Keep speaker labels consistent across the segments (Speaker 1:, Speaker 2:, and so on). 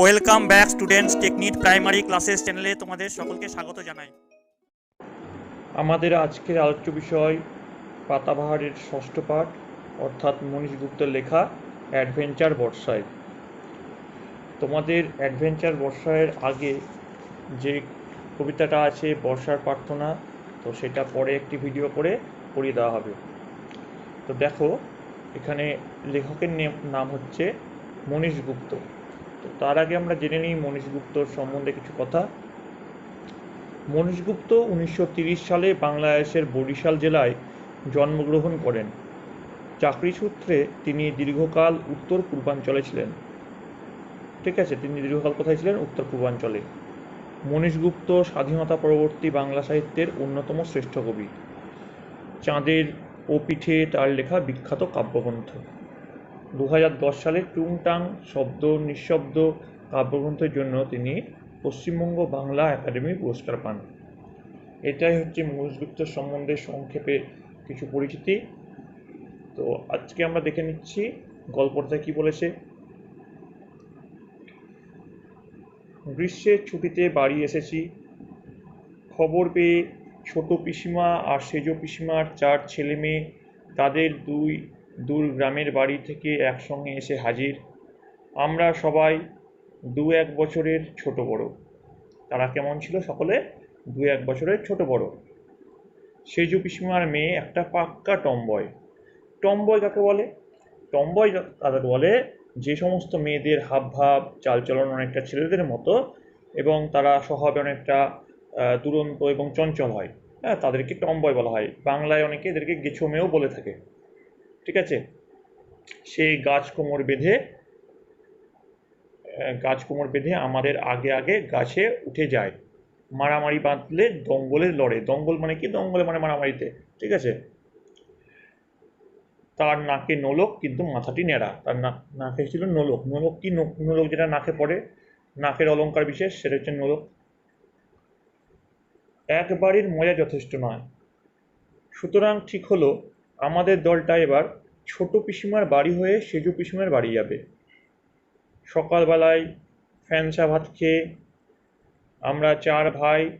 Speaker 1: Welcome back students technique primary classes চ্যানেলে তোমাদের সকলকে স্বাগত জানাই।
Speaker 2: আমাদের আজকের আলোচ্য বিষয় পাতাবাহারের ষষ্ঠ পাঠ, অর্থাৎ মনীষ গুপ্তের লেখা অ্যাডভেঞ্চার বর্ষায় তোমাদের অ্যাডভেঞ্চার বর্ষায়ের আগে যে কবিতাটা আছে, বর্ষার প্রার্থনা, তো সেটা পরে একটি ভিডিও করে পড়িয়ে দেওয়া হবে। তো দেখো, এখানে লেখকের নাম হচ্ছে মনীষ গুপ্ত। তার আগে আমরা জেনে নিই মনীষ গুপ্তর সম্বন্ধে কিছু কথা। মনীষগুপ্ত উনিশশো তিরিশ সালে বাংলাদেশের বরিশাল জেলায় জন্মগ্রহণ করেন। চাকরি সূত্রে তিনি দীর্ঘকাল উত্তর পূর্বাঞ্চলে ছিলেন। ঠিক আছে, তিনি দীর্ঘকাল কোথায় ছিলেন? উত্তর পূর্বাঞ্চলে। মনীষগুপ্ত স্বাধীনতা পরবর্তী বাংলা সাহিত্যের অন্যতম শ্রেষ্ঠ কবি। চাঁদের ও পিঠে তার লেখা বিখ্যাত কাব্যগ্রন্থ। দু সালে টুংটাং শব্দ, নিঃশব্দ কাব্যগ্রন্থের জন্য তিনি পশ্চিমবঙ্গ বাংলা একাডেমি পুরস্কার পান। এটাই হচ্ছে মনীষগুপ্তের সম্বন্ধে সংক্ষেপে কিছু পরিচিতি। তো আজকে আমরা দেখে নিচ্ছি গল্পটা কি বলেছে। গ্রীষ্মের ছুটিতে বাড়ি এসেছি। খবর পেয়ে ছোট পিসিমা আর সেজ পিসিমার চার ছেলে মেয়ে তাদের দুই দূর গ্রামের বাড়ি থেকে একসঙ্গে এসে হাজির। আমরা সবাই দু এক বছরের ছোট বড়। তারা কেমন ছিল সকলে দু এক বছরের ছোট বড়। সেজু পিসিমার মেয়ে একটা পাক্কা টম্বয়। টম্বয় কাকে বলে? টম্বয় তাদের বলে যে সমস্ত মেয়েদের হাবভাব, চালচলন অনেকটা ছেলেদের মতো এবং তারা স্বভাবে অনেকটা দুরন্ত এবং চঞ্চল হয়। হ্যাঁ তাদেরকে টম্বয় বলা হয়। বাংলায় অনেকে এদেরকে গেছো মেয়েও বলে থাকে। ঠিক আছে? সেই গাছ কোমর বেঁধে গাছ কোমর বেঁধে আমাদের আগে আগে গাছে উঠে যায়। মারামারি বাঁধলে দঙ্গলে লড়ে। দঙ্গল মানে কি? দঙ্গলে মানে মারামারিতে, ঠিক আছে? তার নাকে নোলক কিন্তু মাথাটি নেড়া তার নাক ছিল নোলক। নোলক কি? নোলক যেটা নাকে পড়ে। নাকের অলঙ্কার বিশেষ, সেটা হচ্ছে নোলক। একবারের মজা যথেষ্ট নয়। সুতরাং ঠিক হলো আমাদের দলটা এবার ছোট পিসিমার বাড়ি হয়ে সেজু পিসিমার বাড়ি যাবে। সকালবেলায় ফ্যানসা ভাত খেয়ে আমরা চার ভাই,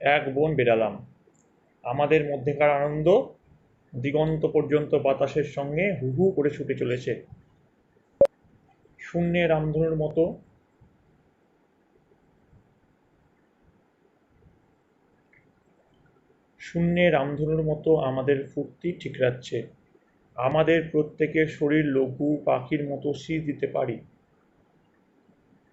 Speaker 2: এক বোন বেরালাম। আমাদের মধ্যেকার আনন্দ দিগন্ত পর্যন্ত বাতাসের সঙ্গে হু হু করে ছুটে চলেছে। শূন্যে রামধনুর মতো শূন্যে রামধনুর মতো আমাদের ফুর্তি ঠিকরাচ্ছে। আমাদের প্রত্যেকের শরীর লঘু পাখির মতো শীষ দিতে পারি।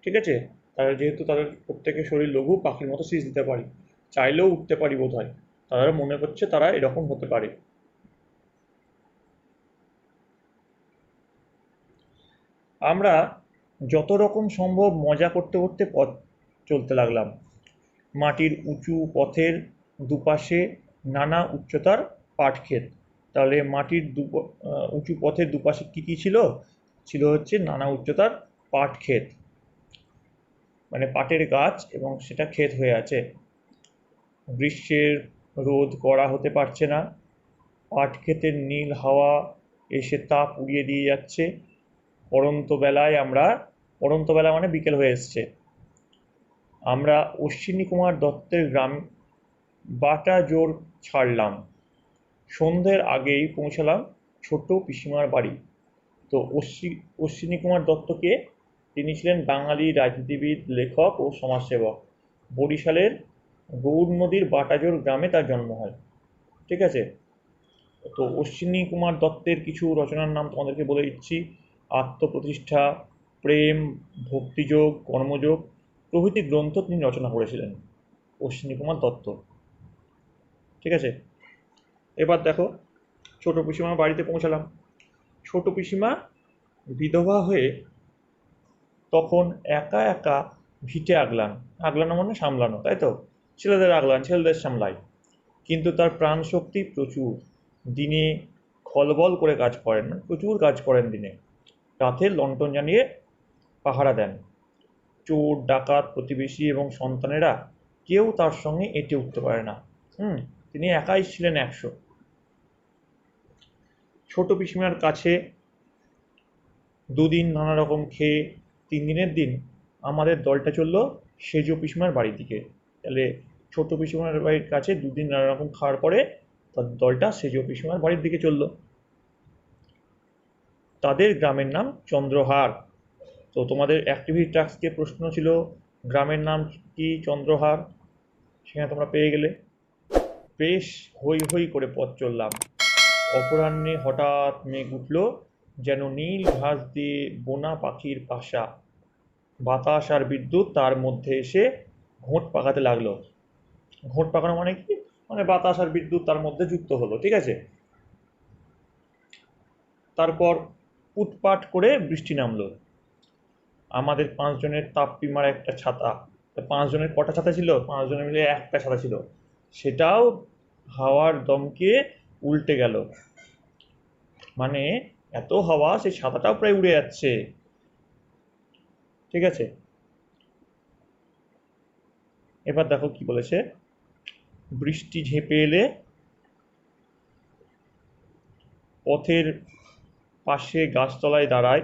Speaker 2: ঠিক আছে তারা যেহেতু তাদের প্রত্যেকের শরীর লঘু পাখির মতো শীষ দিতে পারি, চাইলেও উঠতে পারি বোধ হয় তারা মনে করছে তারা এরকম হতে পারে। আমরা যত রকম সম্ভব মজা করতে করতে পথ চলতে লাগলাম। মাটির উঁচু পথের দুপাশে নানা উচ্চতার পাট ক্ষেত তাহলে মাটির দু উঁচু পথের দুপাশে কী কী ছিল? ছিল হচ্ছে নানা উচ্চতার পাট ক্ষেত মানে পাটের গাছ এবং সেটা ক্ষেত হয়ে আছে। গ্রীষ্মের রোদ করা হতে পারছে না। পাট ক্ষেতের নীল হাওয়া এসে তাপ উড়িয়ে দিয়ে যাচ্ছে। পড়ন্ত বেলায় আমরা, পড়ন্ত বেলা মানে বিকেল হয়ে এসছে। আমরা অশ্বিনী কুমার দত্তের গ্রাম, বাটা জোর ছাড়লাম। সন্ধ্যের আগেই পৌঁছালাম ছোট পিসিমার বাড়ি। তো অশ্বি অশ্বিনী কুমার দত্তকে তিনি ছিলেন বাঙালি রাজনীতিবিদ, লেখক ও সমাজসেবক। বরিশালের গৌর নদীর বাটাজোর গ্রামে তার জন্ম হয়। ঠিক আছে? তো অশ্বিনী কুমার দত্তের কিছু রচনার নাম তোমাদেরকে বলে দিচ্ছি। আত্মপ্রতিষ্ঠা, প্রেম, ভক্তিযোগ, কর্মযোগ প্রভৃতি গ্রন্থ তিনি রচনা করেছিলেন। অশ্বিনী কুমার দত্ত। ঠিক আছে? এবার দেখো, ছোট পিসিমার বাড়িতে পৌঁছালাম। ছোট পিসিমা বিধবা হয়ে তখন একা একা ভিটে আগলান। আগলানো মানে সামলানো, তাই তো? ছেলেদের আগলান, ছেলেদের সামলাই। কিন্তু তার প্রাণ শক্তি প্রচুর। দিনে খলবল করে কাজ করেন মানে প্রচুর কাজ করেন দিনে। রাতে লন্ঠন জানিয়ে পাহারা দেন। চোর, ডাকাত, প্রতিবেশী এবং সন্তানেরা কেউ তার সঙ্গে এঁটে উঠতে পারে না। হুম? তিনি একাই ছিলেন একশো। ছোট পিসিমার কাছে দুদিন নানা রকম খেয়ে তিন দিনের দিন আমাদের দলটা চলল সেজ পিসিমার বাড়ির দিকে। তাহলে ছোট পিসিমার বাড়ির কাছে দুদিন নানা রকম খাওয়ার পরে তার দলটা সেজ পিসিমার বাড়ির দিকে চলল। তাদের গ্রামের নাম চন্দ্রহার। তো তোমাদের অ্যাক্টিভিটি টাস্কে প্রশ্ন ছিল, গ্রামের নাম কি চন্দ্রহার? সেখানে তোমরা পেয়ে গেলে। বেশ হৈ হৈ করে পথ চললাম। অপরাহ্নে হঠাৎ মেঘ উঠল, যেন নীল ঘাস দিয়ে বোনা পাখির পাশা বাতাস আর বিদ্যুৎ তার মধ্যে এসে ঘোঁট পাকাতে লাগল। ঘোঁট পাকানো মানে কি? মানে বাতাস আর বিদ্যুৎ তার মধ্যে যুক্ত হলো, ঠিক আছে? তারপর উটপাট করে বৃষ্টি নামলো। আমাদের পাঁচজনের তাপ্পি মারা একটা ছাতা। পাঁচজনের কটা ছাতা ছিল? পাঁচজনের মিলে একটা ছাতা ছিল। সেটাও হাওয়ার দমকে উল্টে গেল। মানে এত হাওয়া সেই ছাতাটাও প্রায় উড়ে যাচ্ছে। ঠিক আছে? এবার দেখো কি বলেছে। বৃষ্টি ঝেঁপে এলে পথের পাশে গাছতলায় দাঁড়ায়,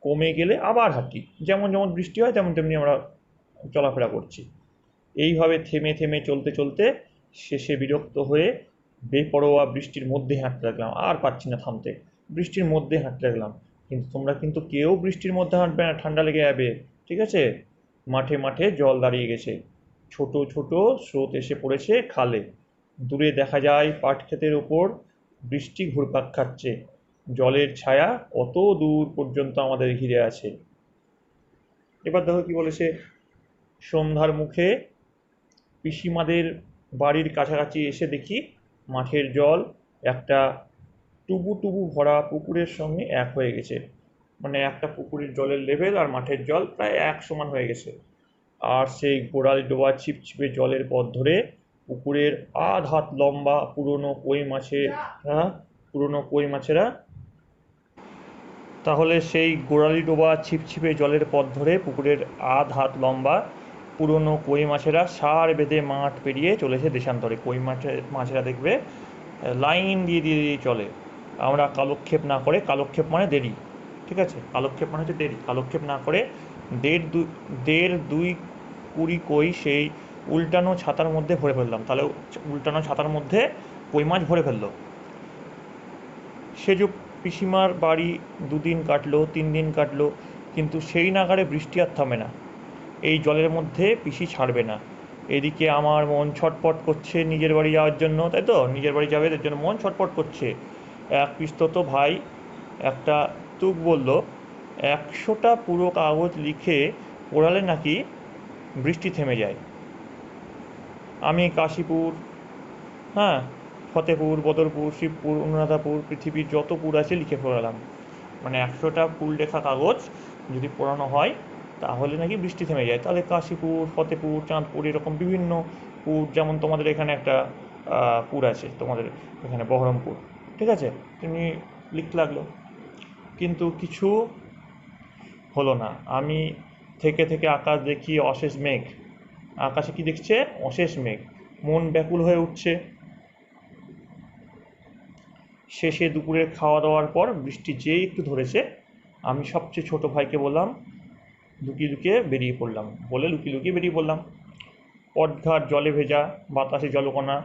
Speaker 2: কমে গেলে আবার হাঁটি। যেমন যেমন বৃষ্টি হয়, তেমন তেমনি আমরা চলাফেরা করছি। এইভাবে থেমে থেমে চলতে চলতে শেষে বিরক্ত হয়ে বেপরোয়া বৃষ্টির মধ্যে হাঁটতে লাগলাম। আর পাচ্ছি না থামতে। বৃষ্টির মধ্যে হাঁটতে লাগলাম। কিন্তু তোমরা কিন্তু কেউ বৃষ্টির মধ্যে হাঁটবে না, ঠান্ডা লেগে যাবে। ঠিক আছে? মাঠে মাঠে জল দাঁড়িয়ে গেছে। ছোট ছোট স্রোত এসে পড়েছে খালে। দূরে দেখা যায় পাট ক্ষেতের ওপর বৃষ্টি ঘুরপাক খাচ্ছে। জলের ছায়া কত দূর পর্যন্ত আমাদের ঘিরে আছে। এবার দেখো কি বলেছে। সন্ধ্যার মুখে পিসিমাদের বাড়ির কাছাকাছি এসে দেখি মাঠের জল একটা টুবু টুবু ভরা পুকুরের সঙ্গে এক হয়ে গেছে। মানে একটা পুকুরের জলের লেভেল আর মাঠের জল প্রায় এক সমান হয়ে গেছে। আর সেই গোড়াল ডোবা ছিপছিপে জলের পথ ধরে পুকুরের আধ হাত লম্বা পুরনো কই মাছেরা পুরনো কই মাছেরা। তাহলে সেই গোড়ালি ডোবা ছিপছিপে জলের পথ ধরে পুকুরের আধ হাত লম্বা পুরনো কই মাছেরা সার বেঁধে মাঠ পেরিয়ে চলেছে দেশান্তরে। কই মাছের মাছেরা দেখবে, লাইন দিয়ে দিয়ে দিয়ে চলে। আমরা কালক্ষেপ না করে, কালক্ষেপ মানে দেরি, ঠিক আছে? কালক্ষেপ মানে হচ্ছে দেরি। কালক্ষেপ না করে দেড় দুই দেড়, দুই কুড়ি কই সেই উল্টানো ছাতার মধ্যে ভরে ফেললাম। তাহলে উল্টানো ছাতার মধ্যে কই মাছ ভরে ফেলল। সে যে পিসিমার বাড়ি দুদিন কাটলো তিন দিন কাটলো, কিন্তু সেই নাগারে বৃষ্টি আর থামে না। এই জলের মধ্যে পিসি ছাড়বে না। এদিকে আমার মন ছটপট করছে নিজের বাড়ি যাওয়ার জন্য, তাই তো? নিজের বাড়ি যাবে এর জন্য মন ছটপট করছে। এক পিস্তত ভাই, একটা তুক বলল, একশোটা পুরো কাগজ লিখে পড়ালে নাকি বৃষ্টি থেমে যায়? আমি কাশীপুর হ্যাঁ ফতেপুর, বদরপুর, শিবপুর অনুরাধাপুর পৃথিবীর যত পুর আছে লিখে পড়ালাম। মানে একশোটা ফুল লেখা কাগজ যদি পড়ানো হয় তাহলে নাকি বৃষ্টি থেমে যায়। তাহলে কাশীপুর, ফতেপুর, চাঁদপুর এরকম বিভিন্ন পুর, যেমন তোমাদের এখানে একটা পুর আছে তোমাদের এখানে বহরমপুর, ঠিক আছে? তেমনি লিখতে লাগল। কিন্তু কিছু হলো না। আমি থেকে থেকে আকাশ দেখি অশেষ মেঘ। আকাশে কি দেখছে? অশেষ মেঘ। মন ব্যাকুল হয়ে উঠছে। শেষে দুপুরের খাওয়া দাওয়ার পর বৃষ্টি যেই একটু ধরেছে, আমি সবচেয়ে ছোট ভাইকে বললাম লুকিয়ে লুকিয়ে বেরিয়ে পড়লাম। বলে লুকিয়ে লুকিয়ে বেরিয়ে পড়লাম। পথঘাট, জলে ভেজা, বাতাসে জলকণা,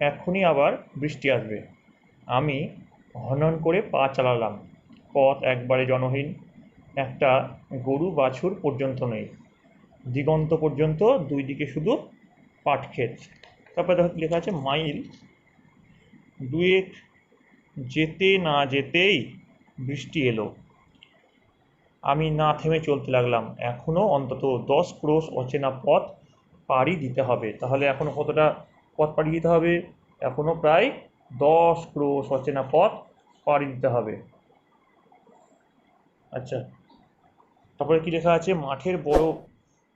Speaker 2: এখনই আবার বৃষ্টি আসবে। আমি হনন করে পা চালালাম। পথ একবারে জনহীন। একটা গরু বাছুর পর্যন্ত নেই। দিগন্ত পর্যন্ত দুই দিকে শুধু পাট ক্ষেত। তারপরে দেখো লেখা আছে? মাইল। দুয়েক যেতে না যেতেই বৃষ্টি এলো। আমি না থেমে চলতে লাগলাম। এখনও অন্তত দশ ক্রোশ অচেনা পথ পাড়ি দিতে হবে। তাহলে এখনও কতটা পথ পাড়ি দিতে হবে? এখনও প্রায় দশ ক্রোশ অচেনা পথ পাড়ি দিতে হবে। আচ্ছা। তারপরে কি লেখা আছে? মাঠের বড়,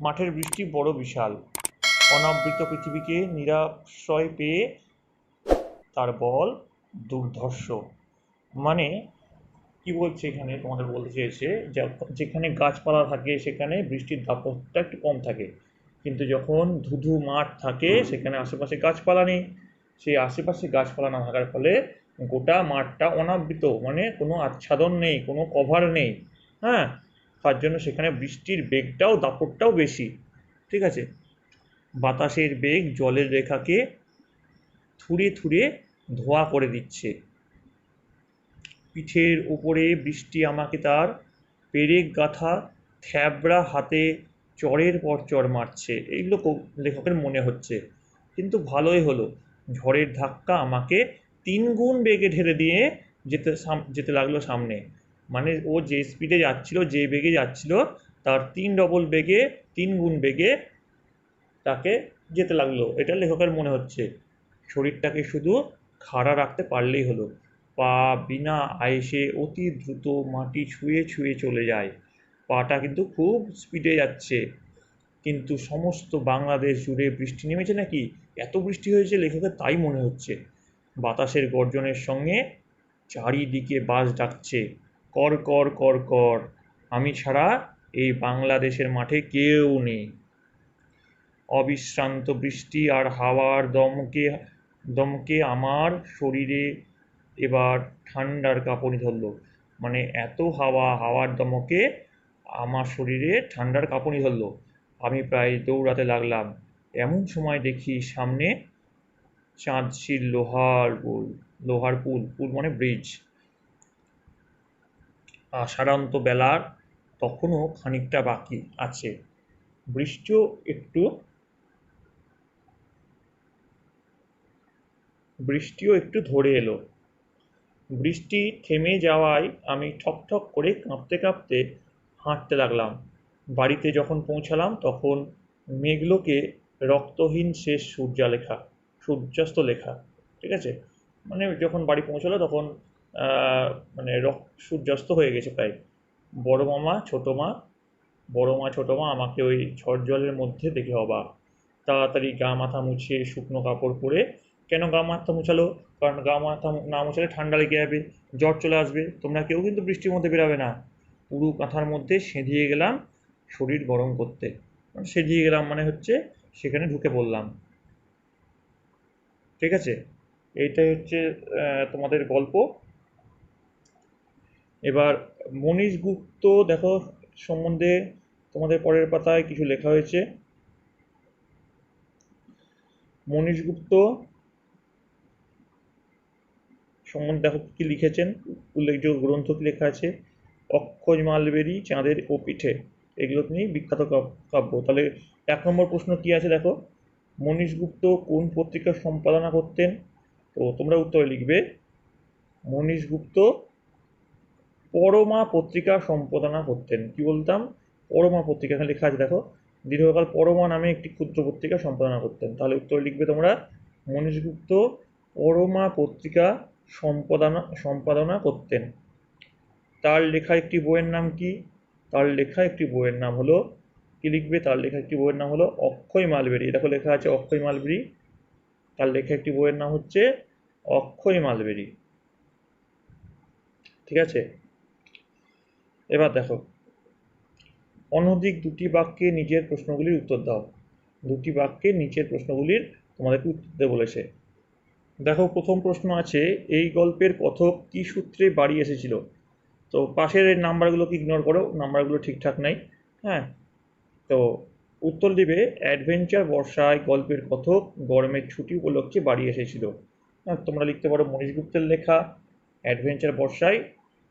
Speaker 2: মাঠের বৃষ্টি বড় বিশাল। অনাবৃত পৃথিবীকে নিরাশ্রয় পেয়ে তার বল দুর্ধর্ষ। মানে কি বলছে এখানে? তোমাদের বলতে চেয়েছে যেখানে গাছপালা থাকে, সেখানে বৃষ্টির দাপটটা একটু কম থাকে। কিন্তু যখন ধুধু মাঠ থাকে, সেখানে আশেপাশে গাছপালা নেই। সেই আশেপাশে গাছপালা না থাকার ফলে গোটা মাঠটা অনাবৃত মানে কোনো আচ্ছাদন নেই, কোনো কভার নেই। হ্যাঁ? তার জন্য সেখানে বৃষ্টির বেগটাও, দাপটটাও বেশি। ঠিক আছে? বাতাসের বেগ জলের রেখাকে থুড়ে থুড়ে ধোয়া করে দিচ্ছে। পিঠের ওপরে বৃষ্টি আমাকে তার পেরেক গাঁথা থ্যাবড়া হাতে চরের পর চর মারছে। এইগুলো লেখকের মনে হচ্ছে। কিন্তু ভালোই হলো। ঝড়ের ধাক্কা আমাকে তিন গুণ বেগে ঢেলে দিয়ে যেতে যেতে লাগল সামনে। মানে ও যে স্পিডে যাচ্ছিল, যে বেগে যাচ্ছিল, তার তিন ডবল বেগে, তিন গুণ বেগে তাকে যেতে লাগল। এটা লেখকের মনে হচ্ছে। শরীরটাকে শুধু খাড়া রাখতে পারলেই হলো। পা বিনা আয়েসে অতি দ্রুত মাটি ছুঁয়ে ছুঁয়ে চলে যায়। পাটা কিন্তু খুব স্পিডে যাচ্ছে। কিন্তু সমস্ত বাংলাদেশ জুড়ে বৃষ্টি নেমেছে নাকি? এত বৃষ্টি হয়েছে, লেখকের তাই মনে হচ্ছে। বাতাসের গর্জনের সঙ্গে চারিদিকে বাস ডাকছে। কর কর কর কর। আমি ছাড়া এই বাংলাদেশের মাঠে কেউ নেই। অবিশ্রান্ত বৃষ্টি আর হাওয়ার দমকে দমকে আমার শরীরে এবার ঠান্ডার কাঁপুনি ধরলো মানে এত হাওয়া, হাওয়ার দমকে আমার শরীরে ঠান্ডার কাঁপুনি ধরলো আমি প্রায় দৌড়াতে লাগলাম। এমন সময় দেখি সামনে চাঁদশির লোহার পুল লোহার পুল পুল মানে ব্রিজ। সাধারণত বেলার তখনও খানিকটা বাকি আছে। বৃষ্টিও একটু বৃষ্টিও একটু ধরে এলো। বৃষ্টি থেমে যাওয়ায় আমি ঠক ঠক করে কাঁপতে কাঁপতে হাঁটতে লাগলাম। বাড়িতে যখন পৌঁছালাম তখন মেঘলোকে রক্তহীন শেষ সূর্যালেখা, সূর্যাস্ত লেখা, ঠিক আছে? মানে যখন বাড়ি পৌঁছালো তখন মানে রক সূর্যাস্ত হয়ে গেছে প্রায়। বড় মামা, ছোটো মা, বড় মা, ছোটো মা আমাকে ওই ঝড় জলের মধ্যে দেখে অবাক। তাড়াতাড়ি গা মাথা মুছিয়ে শুকনো কাপড় পরে কেন গা মাথা মুছালো? কারণ গা মাথা না মুছালে ঠান্ডা লেগে যাবে, জ্বর চলে আসবে। তোমরা কেউ কিন্তু বৃষ্টির মধ্যে বেরাবে না। পুরু কাঁথার মধ্যে সেঁধিয়ে গেলাম শরীর গরম করতে। মানে সেঁধিয়ে গেলাম মানে হচ্ছে সেখানে ঢুকে পড়লাম। ঠিক আছে? এইটাই হচ্ছে তোমাদের গল্প। এবার মনীষ গুপ্ত দেখো সম্বন্ধে তোমাদের পরের পাতায় কিছু লেখা হয়েছে। মনীষ গুপ্ত সম্বন্ধে দেখো কি লিখেছেন? উল্লেখযোগ্য গ্রন্থ কি লেখা আছে, অক্ষয় মালবেরি চাঁদের ও পিঠে। এগুলো তিনি বিখ্যাত কাব্য। তাহলে এক নম্বর প্রশ্ন কি আছে দেখো? মনীষ গুপ্ত কোন পত্রিকা সম্পাদনা করতেন? তো তোমরা উত্তরে লিখবে, মনীষ গুপ্ত পরমা পত্রিকা সম্পাদনা করতেন। কি বলতাম? পরমা পত্রিকা। এখানে লেখা আছে দেখো, দীর্ঘকাল পরমা নামে একটি ক্ষুদ্র পত্রিকা সম্পাদনা করতেন। তাহলে উত্তরে লিখবে তোমরা, মনীষ গুপ্ত পরমা পত্রিকা সম্পাদনা সম্পাদনা করতেন। তার লেখা একটি বইয়ের নাম কি? তার লেখা একটি বইয়ের নাম হলো, কি লিখবে? তার লেখা একটি বইয়ের নাম হলো অক্ষয় মালবেরি দেখো লেখা আছে অক্ষয় মালবেরি তার লেখা একটি বইয়ের নাম হচ্ছে অক্ষয় মালবেরি ঠিক আছে? এবার দেখো। অনধিক দুটি বাক্যে নিজের প্রশ্নগুলির উত্তর দাও। দুটি বাক্যে নিচের প্রশ্নগুলির তোমাদেরকে উত্তর দিতে বলেছে। দেখো, প্রথম প্রশ্ন আছে, এই গল্পের কথক কি সূত্রে বাড়ি এসেছিল? তো পাশের নাম্বারগুলোকে ইগনোর করো, নাম্বারগুলো ঠিকঠাক নাই হ্যাঁ? তো উত্তর দিবে, অ্যাডভেঞ্চার বর্ষায় গল্পের কথক গরমের ছুটি উপলক্ষে বাড়ি এসেছিল। হ্যাঁ তোমরা লিখতে পারো মনীষ গুপ্তের লেখা, অ্যাডভেঞ্চার বর্ষায়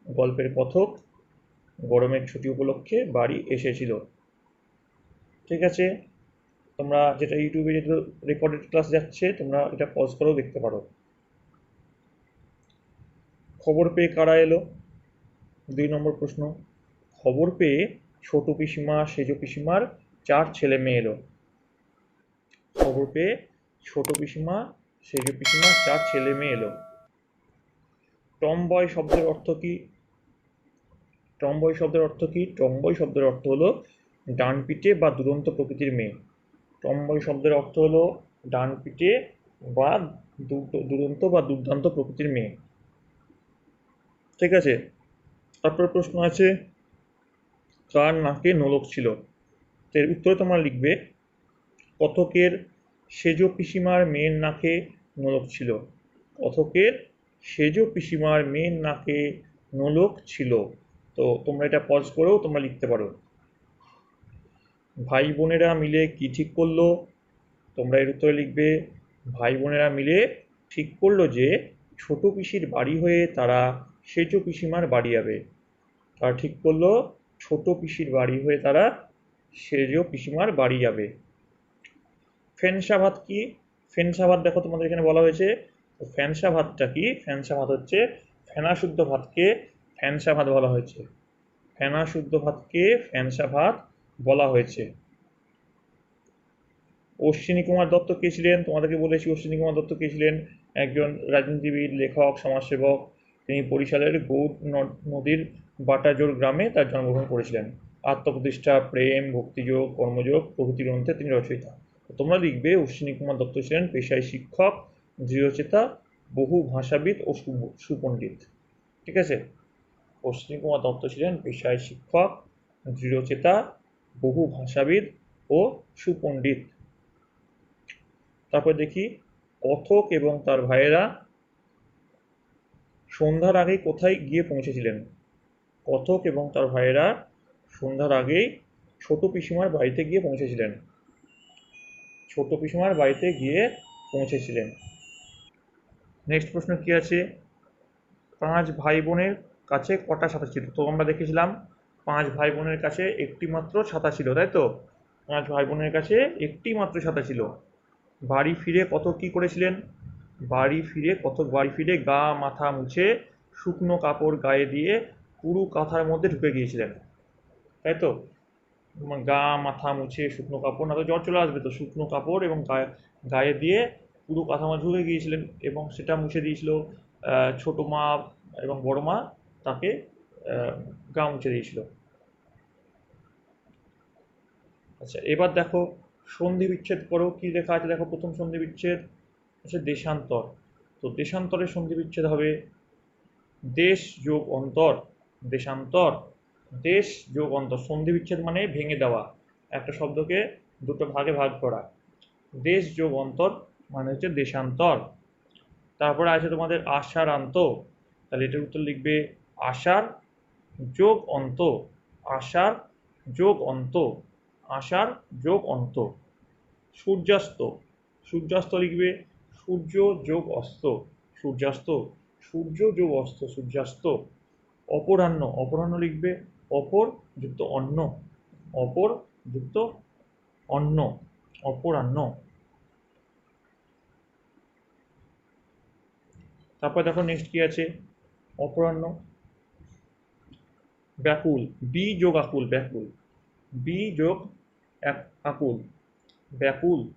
Speaker 2: গল্পের কথক গরমের ছুটি উপলক্ষে বাড়ি এসেছিল। ঠিক আছে? তোমরা যেটা ইউটিউবে যেটা রেকর্ডেড ক্লাস যাচ্ছে, তোমরা এটা পজ করেও দেখতে পারো। খবর পেয়ে কারা এলো? দুই নম্বর প্রশ্ন। খবর পেয়ে ছোট পিসিমা, সেজ পিসিমার চার ছেলে মেয়ে এলো। খবর পেয়ে ছোট পিসিমা, সেজ পিসিমার চার ছেলে মেয়ে এলো। টমবয় শব্দের অর্থ কি? টমবয় শব্দের অর্থ কি? টমবয় শব্দের অর্থ হলো ডান পিঠে বা দুরন্ত প্রকৃতির মেয়ে। টমবয় শব্দের অর্থ হলো ডান পিঠে বা দুরন্ত বা দুর্দান্ত প্রকৃতির মেয়ে। ঠিক আছে? তারপর প্রশ্ন আছে, কার নাকে নোলক ছিল? তো এর উত্তরে তোমার লিখবে, কথকের সেজ পিসিমার মেয়ের নাকে নোলক ছিল। কথকের সেজ পিসিমার মেয়ের নাকে নোলক ছিল। তো তোমরা এটা পজ করেও তোমরা লিখতে পারো। ভাই বোনেরা মিলে কি ঠিক করল? তোমরা এর উত্তরে লিখবে, ভাই বোনেরা মিলে ঠিক করল যে ছোট পিসির বাড়ি হয়ে তারা সেজ পিসিমার বাড়ি যাবে। তারা ঠিক করল ছোট পিসির বাড়ি হয়ে তারা সেজ পিসিমার বাড়ি যাবে। ফেনসা ভাত কি? ফেনসা ভাত দেখো তোমাদের এখানে বলা হয়েছে। ফ্যানসা ভাতটা কি? ফ্যানসা ভাত হচ্ছে ফেনা শুদ্ধ ভাতকে ফ্যানসা ভাত বলা হয়েছে। ফেনা শুদ্ধ ভাতকে ফ্যানসা ভাত বলা হয়েছে। অশ্বিনী কুমার দত্ত কে ছিলেন? তোমাদেরকে বলেছি, অশ্বিনী কুমার দত্ত কে ছিলেন? একজন রাজনীতিবিদ, লেখক, সমাজসেবক। তিনি বরিশালের গৌর নদীর বাটাজোর গ্রামে তার জন্মগ্রহণ করেছিলেন। আত্মপ্রতিষ্ঠা, প্রেম, ভক্তিযোগ, কর্মযোগ প্রভৃতি গ্রন্থে তিনি রচয়িতা। তোমরা লিখবে, অশ্বিনী কুমার দত্ত ছিলেন পেশায় শিক্ষক, দৃঢ়চেতা, বহু ভাষাবিদ ও সুপণ্ডিত। ঠিক আছে? অশ্বিনী কুমার দত্ত ছিলেন পেশায় শিক্ষক, দৃঢ়চেতা বহু ভাষাবিদ ও সুপণ্ডিত। তারপর দেখি, কথক এবং তার ভাইয়েরা সন্ধ্যার আগেই কোথায় গিয়ে পৌঁছেছিলেন? কথক এবং তার ভাইয়েরা সন্ধ্যার আগেই ছোট পিসিমার বাড়িতে গিয়ে পৌঁছেছিলেন। ছোট পিসিমার বাড়িতে গিয়ে পৌঁছেছিলেন। নেক্সট প্রশ্ন কি আছে? পাঁচ ভাই বোনের কাছে কটা সাঁতার ছিল? তো আমরা দেখেছিলাম পাঁচ ভাই বোনের কাছে একটি মাত্র ছাতা ছিল, তাই তো? পাঁচ ভাই বোনের কাছে একটি মাত্র ছাতা ছিল। বাড়ি ফিরে কত কি করেছিলেন? বাড়ি ফিরে কত, বাড়ি ফিরে গা মাথা মুছে শুকনো কাপড় গায়ে দিয়ে পুরু কাঁথার মধ্যে ঢুকে গিয়েছিলেন। তাই তো? গা মাথা মুছে শুকনো কাপড়, না তো জ্বর চলে আসবে তো? শুকনো কাপড় এবং গায়ে গায়ে দিয়ে পুরো কাঁথা মধ্যে ঢুকে গিয়েছিলেন এবং সেটা মুছে দিয়েছিল ছোট মা এবং বড় মা, তাকে গা মুছে দিয়েছিল। আচ্ছা এবার দেখো সন্ধি বিচ্ছেদ করো কি লেখা আছে? দেখো প্রথম সন্ধি বিচ্ছেদ হচ্ছে দেশান্তর। তো দেশান্তরের সন্ধি বিচ্ছেদ হবে দেশ যোগ অন্তর, দেশান্তর, দেশ যোগ অন্তর। সন্ধি বিচ্ছেদ মানে ভেঙে দেওয়া, একটা শব্দকে দুটো ভাগে ভাগ করা। দেশ যোগ অন্তর মানে হচ্ছে দেশান্তর। তারপরে আছে তোমাদের আশার আন্ত তাহলে এটার উত্তর লিখবে আশার যোগ অন্ত আশার যোগ অন্ত আশার যোগ অন্ত। সূর্যাস্ত সূর্যাস্ত লিখবে, সূর্য যোগ অস্ত, সূর্যাস্ত, সূর্য যোগ অস্ত, সূর্যাস্ত। অপরাহ্ন অপরাহ্ন লিখবে, অপর যুক্ত অন্ন, অপর যুক্ত অন্ন, অপরাহ্ন। তারপর দেখো নেক্সট কি আছে? অপরাহ্ন। ব্যাকুল, বি যোগ আকুল, ব্যাকুল। বি যোগ আকুল, ব্যাকুল।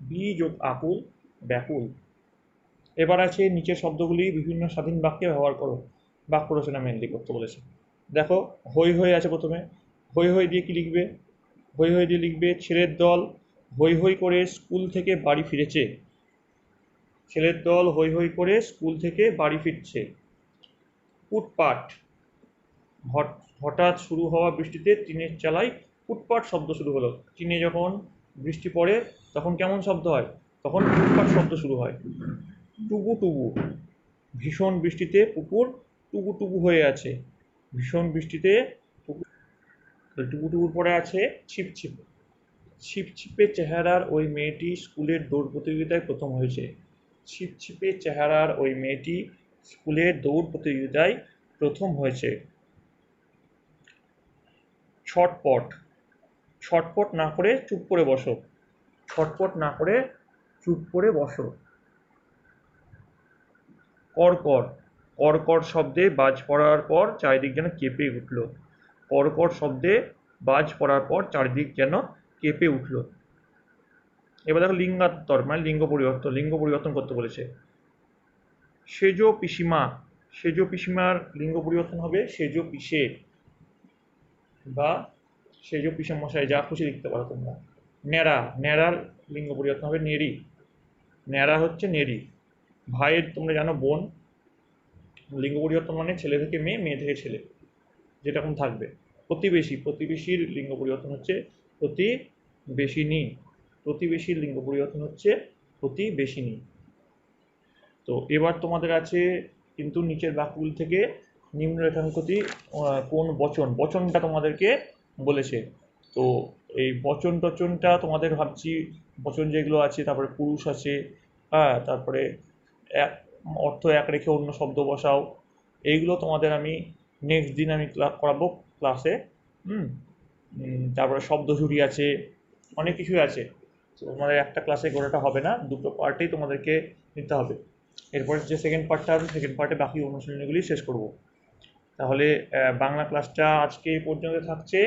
Speaker 2: বি যোগ আকুল, ব্যাকুল। এবার আছে নিচের শব্দগুলি বিভিন্ন স্বাধীন বাক্যে ব্যবহার করো। বাক্য রচনা মেনলি করতে বলেছে। দেখো হই হই আছে প্রথমে। হই হই দিয়ে কি লিখবে? হই হই দিয়ে লিখবে, ছেলের দল হই হই করে স্কুল থেকে বাড়ি ফিরেছে। ছেলের দল হই হই করে স্কুল থেকে বাড়ি ফিরছে। উটপাট হট- হঠাৎ শুরু হওয়া বৃষ্টিতে টিনের চালায় ফুটপাট শব্দ শুরু হলো। টিনে যখন বৃষ্টি পড়ে, তখন কেমন শব্দ হয়? তখন ফুটপাট শব্দ শুরু হয়। টুবু টুবু। ভীষণ বৃষ্টিতে পুকুর টুবু টুবু হয়ে আছে। ভীষণ বৃষ্টিতে পুকুর টুবু টুবুর পরে আছে ছিপ ছিপ। ছিপছিপে চেহারার ওই মেয়েটি স্কুলের দৌড় প্রতিযোগিতায় প্রথম হয়েছে। ছিপছিপে চেহারার ওই মেয়েটি স্কুলের দৌড় প্রতিযোগিতায় প্রথম হয়েছে। ছটপট ছটপট না করে চুপ করে বসো। ছটপট না করে চুপ করে বসো। কড়কড় কড়কড় শব্দে বাজ পড়ার পর চারিদিক যেন কেঁপে উঠল। কড়কড় শব্দে বাজ পড়ার পর চারিদিক যেন কেঁপে উঠল। এবার দেখো লিঙ্গাত্তর মানে লিঙ্গ পরিবর্তন লিঙ্গ পরিবর্তন করতে বলেছে। সেজ পিসিমা, সেজ পিসিমার লিঙ্গ পরিবর্তন হবে সেজ পিসে বা সেজ পিসে মশাই যা খুশি লিখতে পারো তোমরা। ন্যাড়া, ন্যাড়ার লিঙ্গ পরিবর্তন হবে নেড়ি। ন্যাড়া হচ্ছে নেড়ি। ভাইয়ের তোমরা জানো বোন, লিঙ্গ পরিবর্তন মানে ছেলে থেকে মেয়ে মেয়ে থেকে ছেলে যেরকম থাকবে। প্রতিবেশী, প্রতিবেশীর লিঙ্গ পরিবর্তন হচ্ছে প্রতিবেশিনী। প্রতিবেশীর লিঙ্গ পরিবর্তন হচ্ছে প্রতিবেশিনী। তো এবার তোমাদের আছে কিন্তু নিচের বাক্যগুলি থেকে নিম্নরেখাঙ্কটি আহ, কোন বচন? বচনটা তোমাদেরকে বলেছে। তো এই বচন টচনটা তোমাদের ভাবছি বচন যেগুলো আছে তারপরে পুরুষ আছে হ্যাঁ তারপরে এক অর্থ এক রেখে অন্য শব্দ বসাও এইগুলো তোমাদের আমি নেক্সট দিন আমি ক্লাস করাবো ক্লাসে হুম? তারপরে শব্দ ঝুড়ি আছে অনেক কিছুই আছে। তোমাদের একটা ক্লাসে গোটাটা হবে না দুটো পার্টেই তোমাদেরকে নিতে হবে। এরপরে যে সেকেন্ড পার্টটা আছে সেকেন্ড পার্টে বাকি অনুশীলনীগুলি শেষ করব। তাহলে বাংলা ক্লাসটা আজকে এই পর্যন্ত থাকছে।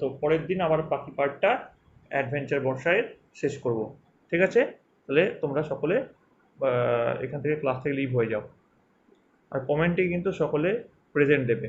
Speaker 2: তো পরের দিন আবার বাকি পার্টটা অ্যাডভেঞ্চার বর্ষায় শেষ করব। ঠিক আছে? তাহলে তোমরা সকলে এখান থেকে ক্লাস থেকে লিভ হয়ে যাও। আর কমেন্টে কিন্তু সকলে প্রেজেন্ট দেবে।